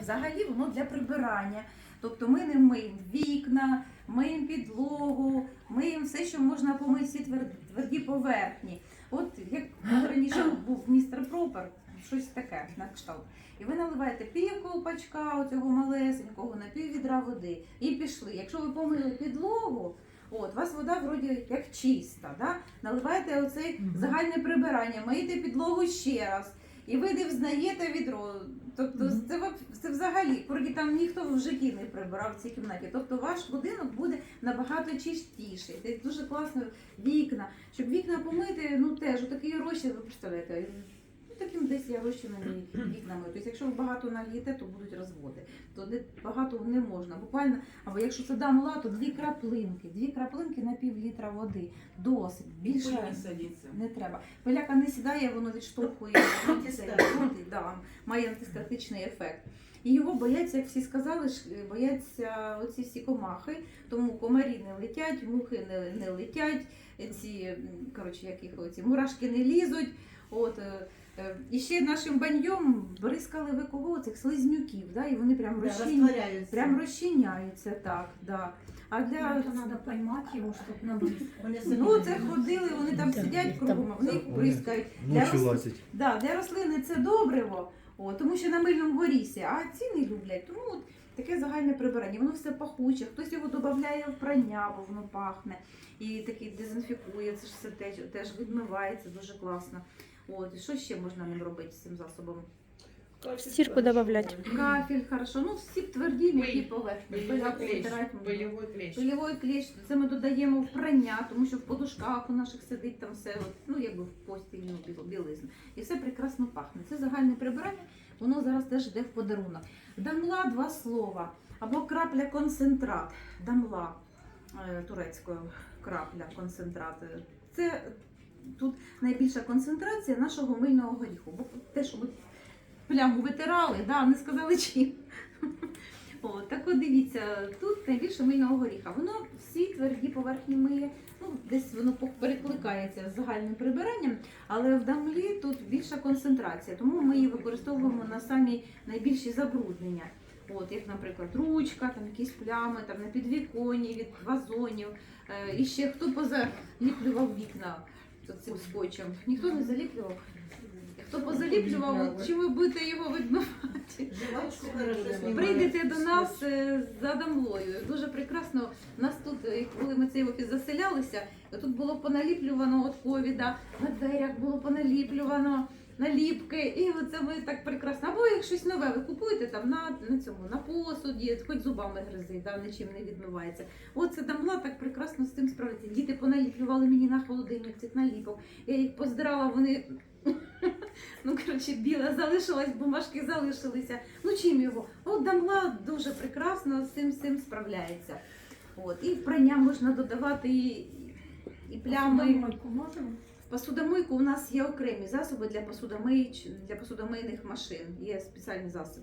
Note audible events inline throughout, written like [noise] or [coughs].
взагалі воно для прибирання. Тобто ми не миємо вікна, миємо підлогу, миємо все, що можна помити, всі тверді поверхні. От як раніше був містер Пропер, щось таке на кшталт. І ви наливаєте пів ковпачка оцього малесенького на пів відра води і пішли. Якщо ви помили підлогу, от у вас вода вроді як чиста. Да? Наливаєте оце загальне прибирання, миєте підлогу ще раз. І ви не взнаєте відро. Тобто Мгм. це, ва- це взагалі, там ніхто в житті не прибирав в цій кімнаті. Тобто ваш будинок буде набагато чистіший. Це дуже класно вікна. Щоб вікна помити, ну теж такий розчин, ви представляєте. Десь я розчинами вікнами. Тобто, якщо ви багато нальєте, то будуть розводи. То не, багато не можна. Буквально, або якщо це дамла, то дві краплинки, дві краплинки на пів літра води. Досить. Більше не треба. Пиляка не сідає, воно [coughs] відштовхує да, має антистатичний ефект. І його бояться, як всі сказали, бояться оці всі комахи, тому комарі не летять, мухи не, не летять, ці, коротше, яких оці мурашки не лізуть. От, е, е, і ще нашим баньйом бризкали ви кого цих слизнюків, да, і вони прям, Да, розчиня... растворяются. прям розчиняються так. Да. А для Это надо поймать его, чтобы набрызгать. Вони самі Ну, це не ходили, вони там Так, сидять там- кругом, вони їх бризкають. Для, Ночі рос... лазять. да, для рослини це добриво, о, тому що на мильному горісі, а ці не люблять. Тому от таке загальне прибирання. Воно все пахуче, хтось його додає в прання, бо воно пахне. І такий дезінфікує, це ж все теж, теж відмивається дуже класно. От, і що ще можна ним робити з цим засобом? Стирку добавлять. Кафель, хорошо. Ну, всі тверді м'які поверхні. Пильовий кліщ, це ми додаємо в прання, тому що в подушках у наших сидить там все, от, ну якби в постільну біл- білизну. І все прекрасно пахне. Це загальне прибирання, воно зараз теж йде в подарунок. Дамла два слова. Або крапля концентрат. Дамла е, турецькою крапля концентрат. Це тут найбільша концентрація нашого мильного горіху. Бо те, що ми пляму витирали, да, не сказали чим. О, так от дивіться, тут найбільше мильного горіха. Воно всі тверді поверхні миє, ну десь воно перекликається з загальним прибиранням, але в дамлі тут більша концентрація, тому ми її використовуємо на самі найбільші забруднення. От, як, наприклад, ручка, там якісь плями, там на підвіконні від вазонів. Е, і ще хто позаліплював вікна цим скотчем? Ніхто не заліплював. Хто позаліплював, чим ви будете його відмивати? Прийдете до нас е, за дамлою. Дуже прекрасно. У нас тут, е, коли ми цей офіс заселялися, тут було поналіплювано від ковіда, на дверях було поналіплювано наліпки. І оце ми так прекрасно. Або як щось нове, ви купуєте там на, на цьому на посуді, хоч зубами гризи, да, нічим не відмивається. Оце дамла так прекрасно з цим справиться. Діти поналіплювали мені на холодильник цих наліпок. Я їх поздирала, вони. Ну, коротше, біле залишилось, бумажки залишилися. Ну чим його? От дамла дуже прекрасно з цим, з цим справляється. От. І в прання можна додавати і, і плями. Посудомойку? В посудомийку у нас є окремі засоби для посудомийч, для посудомийних машин. Є спеціальний засіб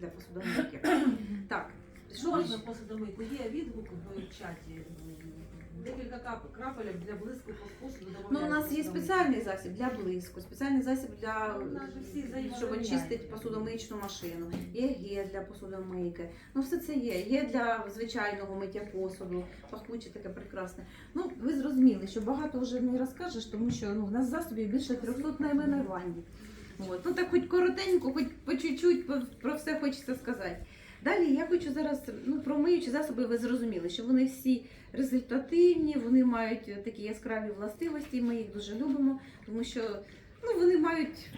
для посудомийки. [coughs] Так, що Можна посудомийку. Є відгук в чаті. Декілька кап- крапелек для блиску по вкусу Ну, у нас є спеціальний засіб для блиску, спеціальний засіб для Ну, у нас же всі щоб взаємозаміняють. очистити посудомиючну машину. Є гель для посудомийки. Ну все це є. Є для звичайного миття посуду, пахуче таке прекрасне. Ну ви зрозуміли, що багато вже не розкажеш, тому що ну в нас засобів більше 300 найменувань. От. Ну так хоч коротенько, хоч по чуть-чуть по- про все хочеться сказати. Далі я хочу зараз ну, про миючі засоби, ви зрозуміли, що вони всі результативні, вони мають такі яскраві властивості, ми їх дуже любимо, тому що ну, вони мають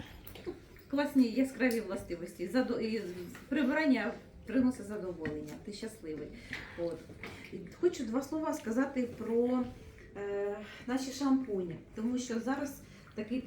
ну, класні яскраві властивості. Задо... І прибирання приносить задоволення, ти щасливий. От. Хочу два слова сказати про е, наші шампуні, тому що зараз такий